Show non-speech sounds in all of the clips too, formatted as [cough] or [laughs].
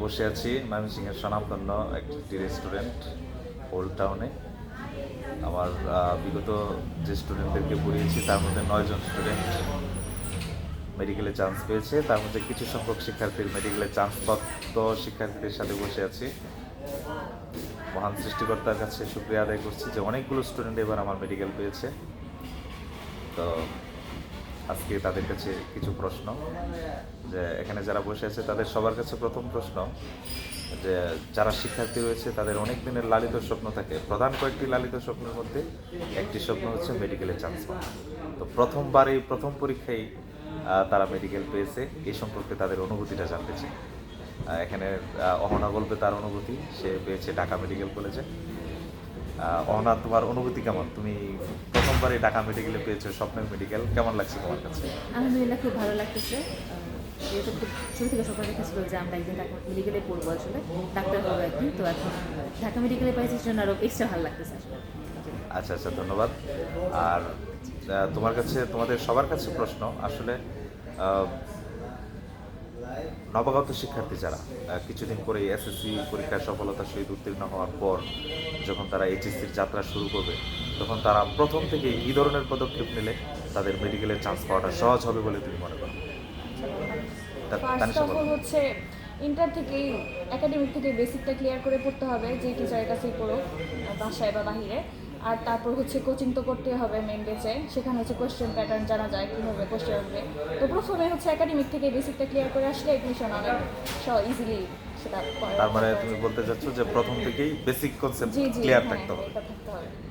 বসে আছি ময়মনসিংহের স্বনামধন্য একটি রেস্টুরেন্ট ওল্ড টাউনে। আমার বিগত যে স্টুডেন্টদেরকে পড়িয়েছি, তার মধ্যে নয়জন স্টুডেন্ট মেডিকেলে চান্স পেয়েছে। তার মধ্যে কিছু সংখ্যক শিক্ষার্থীর মেডিকেলে চান্স প্রাপ্ত শিক্ষার্থীদের সাথে বসে আছি। মহান সৃষ্টিকর্তার কাছে শুক্রিয়া আদায় করছি যে অনেকগুলো স্টুডেন্ট এবার আমার মেডিকেল পেয়েছে। তো আজকে তাদের কাছে কিছু প্রশ্ন, যে এখানে যারা বসে আছে তাদের সবার কাছে প্রথম প্রশ্ন, যে যারা শিক্ষার্থী রয়েছে তাদের অনেক দিনের লালিত স্বপ্ন থাকে। প্রধান কয়েকটি লালিত স্বপ্নের মধ্যে একটি স্বপ্ন হচ্ছে মেডিকেলে চান্স পাওয়া। তো প্রথমবার এই প্রথম পরীক্ষায় তারা মেডিকেল পেয়েছে। এই সম্পর্কে তাদের অনুভূতিটা জানতে চাই। এখানে অহনা বলবে তার অনুভূতি। সে পেয়েছে ঢাকা মেডিকেল কলেজে অহনা তোমার অনুভূতি কেমন? তুমি প্রথমবারই ঢাকা মেডিকেলে পেয়েছ স্বপ্নের মেডিকেল কেমন লাগছে তোমার কাছে? আলহামদুলিল্লাহ খুব ভালো লাগতেছে। যেহেতু খুব শুরু থেকে সবার দেখা ছিল যে আমরা একদিন ঢাকা মেডিকেলে পড়ব আসলে ডাক্তার হব একদিন তো এখন ঢাকা মেডিকেলে পাইছি জন্য আরও এক্সট্রা ভালো লাগতেছে আসলে। আচ্ছা আচ্ছা ধন্যবাদ। আর তোমার কাছে তোমাদের সবার কাছে প্রশ্ন আসলে নবাগত শিক্ষার্থী যারা কিছুদিন পরে এসএসসি পরীক্ষায় সফলতার সহিত উত্তীর্ণ হওয়ার পর যখন তারা এইচএসসির যাত্রা শুরু করবে তখন তারা প্রথম থেকে কী ধরনের পদক্ষেপ নিলে তাদের মেডিকেলের চান্স পাওয়াটা সহজ হবে বলে তুমি মনে করো? হচ্ছে ইন্টার থেকেই একাডেমিক থেকে বেসিকটা ক্লিয়ার করে পড়তে হবে যে টিচারের কাছেই পড়ো বাসায় বা বাহিরে। আর তারপর হচ্ছে কোচিং তো করতে হবে মেন বেচে সেখানে হচ্ছে কোয়েশ্চেন প্যাটার্ন জানা যায় কীভাবে কোয়েশ্চেন আসবে তো প্রথমে হচ্ছে একাডেমিক থেকে বেসিকটা ক্লিয়ার করে আসলে এডমিশন অনেক ইজিলি সেটা তার মানে তুমি বলতে চাচ্ছ যে প্রথম থেকেই বেসিক কনসেপ্ট ক্লিয়ার থাকতে হবে।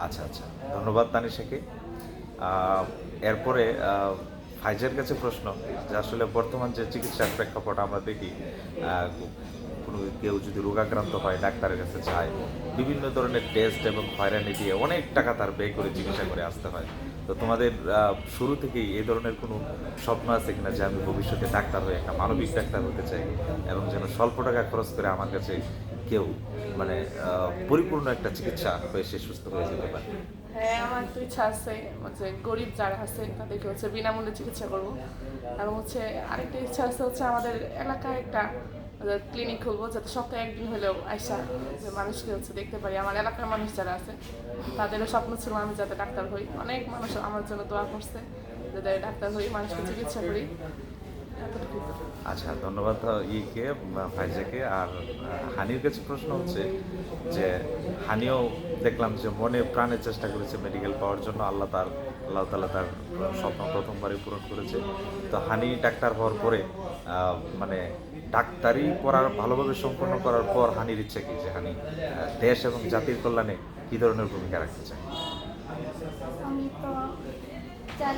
আচ্ছা আচ্ছা। ধন্যবাদ তানিশাকে। এরপরে ফাইজের কাছে প্রশ্ন যে আসলে বর্তমান যে চিকিৎসার প্রেক্ষাপট আমরা দেখি কোনো কেউ যদি রোগাক্রান্ত হয়, ডাক্তারের কাছে যায়, বিভিন্ন ধরনের টেস্ট এবং হয়রানি দিয়ে অনেক টাকা তার ব্যয় করে চিকিৎসা করে আসতে হয়। তো তোমাদের শুরু থেকেই এই ধরনের কোনো স্বপ্ন আছে কিনা যে আমি ভবিষ্যতে ডাক্তার হয়ে একটা মানবিক ডাক্তার হতে চাই এবং যেন স্বল্প টাকা খরচ করে আমার কাছে কেউ মানে পরিপূর্ণ একটা চিকিৎসা হয়ে সে সুস্থ হয়ে যেতে পারে? হ্যাঁ আমার তো ইচ্ছা আছে, হচ্ছে গরিব যারা আছে, তাদেরকে হচ্ছে বিনামূল্যে চিকিৎসা করব। এবং হচ্ছে আরেকটা ইচ্ছা আছে হচ্ছে আমাদের এলাকায় একটা ক্লিনিক খুলবো, যাতে সপ্তাহে একদিন হলেও আইসা যে মানুষকে হচ্ছে দেখতে পারি। আমার এলাকার মানুষ যারা আছে, তাদেরও স্বপ্ন ছিল আমি যাতে ডাক্তার হই। অনেক মানুষ আমার জন্য দোয়া করছে, যাতে ডাক্তার হই, মানুষকে চিকিৎসা করি। আচ্ছা ধন্যবাদ ইকে ভাইজাকে আর হানির কাছে প্রশ্ন হচ্ছে যে, হানিও দেখলাম যে মনে প্রাণে চেষ্টা করেছে মেডিকেল পাওয়ার জন্য। আল্লাহ তার, আল্লাহ তালা তার স্বপ্ন প্রথমবারই পূরণ করেছে। তো হানি ডাক্তার হওয়ার পরে মানে ডাক্তারি পড়ার, ভালোভাবে সম্পন্ন করার পর হানির ইচ্ছে কি? যে হানি দেশ এবং জাতির কল্যাণে কী ধরনের ভূমিকা রাখতে আমি তো চাই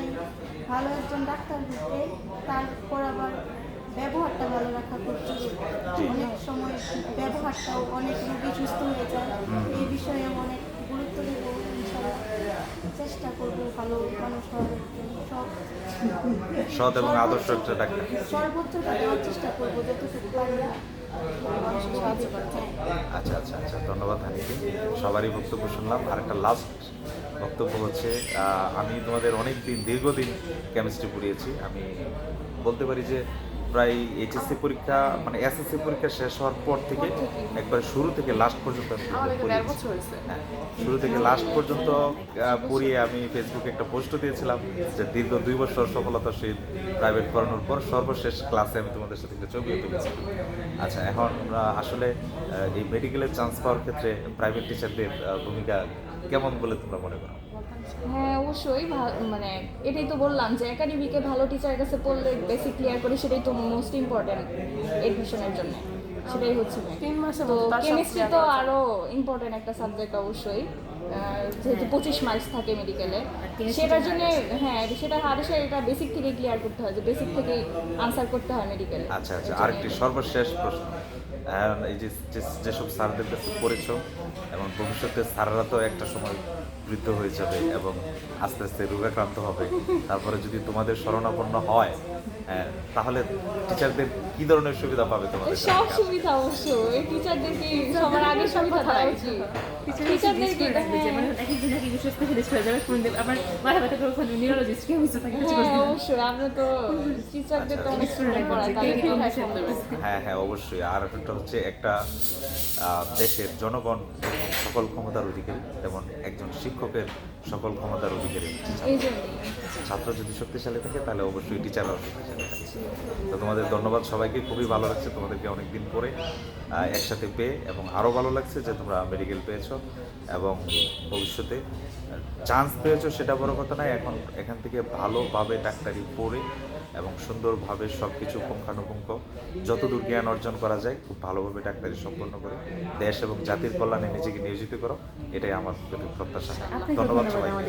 ভালো একজন ডাক্তার হতে তারপর আবার ব্যবহারটা ভালো রাখা অনেক সময় ব্যবহারটাও অনেক রোগী সুস্থ হয়ে যায়। এই বিষয়ে আমি অনেক গুরুত্ব দেবো চেষ্টা করব ভালো মানুষ হওয়ার জন্য। সব সৎ এবং আদর্শ একটা ডাক্তার। সর্বোচ্চটা দেওয়ার চেষ্টা করব যতটুকু পারি। আচ্ছা আচ্ছা আচ্ছা ধন্যবাদ হানিকে সবারই বক্তব্য শুনলাম। আর একটা লাস্ট বক্তব্য হচ্ছে আমি তোমাদের অনেক দিন দীর্ঘদিন কেমিস্ট্রি পড়িয়েছি। আমি বলতে পারি যে প্রায় এইচএসসি পরীক্ষা মানে এসএসসি পরীক্ষা শেষ হওয়ার পর থেকে একবার শুরু থেকে লাস্ট পর্যন্ত হ্যাঁ, শুরু থেকে লাস্ট পর্যন্ত পড়িয়ে আমি ফেসবুকে একটা পোস্ট দিয়েছিলাম যে দীর্ঘ দুই বছর সফলতার সহিত প্রাইভেট পড়ানোর পর সর্বশেষ ক্লাসে আমি তোমাদের সাথে একটা ছবিও তুলেছি। আচ্ছা এখন আসলে এই মেডিকেলের চান্স পাওয়ার ক্ষেত্রে প্রাইভেট টিচারদের ভূমিকা কেমন বলে তোমরা মনে করো? হ্যাঁ অবশ্যই মানে এটাই তো বললাম যে একাডেমিকে ভালো টিচারের কাছে পড়লে বেসিক ক্লিয়ার করে সেটাই তো মোস্ট ইম্পর্টেন্ট এডমিশনের জন্য। সেটাই হচ্ছে তিন মাসে তো কেমিস্ট্রি তো আরও আরও ইম্পর্টেন্ট একটা সাবজেক্ট অবশ্যই। আহ, যেহেতু পঁচিশ মার্কস থাকে মেডিকেলে সেটার জন্য হ্যাঁ সেটা হারেসে এটা বেসিক থেকে ক্লিয়ার করতে হয় যে বেসিক থেকে আনসার করতে হয় মেডিকেলে আচ্ছা আচ্ছা আরেকটি সর্বশেষ প্রশ্ন। এই যে যে- যেসব স্যারদের কাছে পড়েছো এবং ভবিষ্যতে স্যাররা তো একটা সময় বৃদ্ধ হয়ে যাবে এবং আস্তে আস্তে রোগাক্রান্ত হবে তারপরে যদি তোমাদের শরণাপন্ন হয় হ্যাঁ, তাহলে টিচারদের কি ধরনের সুবিধা পাবে তোমাদের সব? সুবিধা অবশ্যই টিচারদেরকে সবার আগে সুবিধা দেওয়া উচিত। টিচারদেরকে থাকবে যে মানে বিষয়ে স্পেশালিস্ট হয়ে যাবে কোন দিন আবার মাথা ব্যথা করে ওখানে নিউরোলজিস্ট কে বুঝতে থাকি কিছু হ্যাঁ করতে অবশ্যই আমরা তো টিচারদের তো অনেক স্টুডেন্ট পড়া আছে, তাদের কে কে কি কোন হয়? হ্যাঁ হ্যাঁ অবশ্যই। আর একটা হচ্ছে একটা দেশের জনগণ সকল ক্ষমতার অধিকারী তেমন একজন শিক্ষকের সকল ক্ষমতার অধিকারী ছাত্র। যদি শক্তিশালী থাকে তাহলে অবশ্যই টিচাররাও শক্তিশালী থাকে। তো তোমাদের ধন্যবাদ সবাইকে খুবই ভালো লাগছে তোমাদেরকে অনেকদিন পরে একসাথে পেয়ে এবং আরও ভালো লাগছে যে তোমরা মেডিকেল পেয়েছ এবং ভবিষ্যতে চান্স পেয়েছ সেটা বড় কথা নয় এখন এখান থেকে ভালোভাবে ডাক্তারি পড়ে এবং সুন্দরভাবে সব কিছু পুঙ্খানুপুঙ্খ যতদূর জ্ঞান অর্জন করা যায় খুব ভালোভাবে ডাক্তারি সম্পন্ন করে দেশ এবং জাতির কল্যাণে নিজেকে নিয়োজিত করো এটাই আমার প্রতি প্রত্যাশা। ধন্যবাদ ধন্যবাদ [laughs]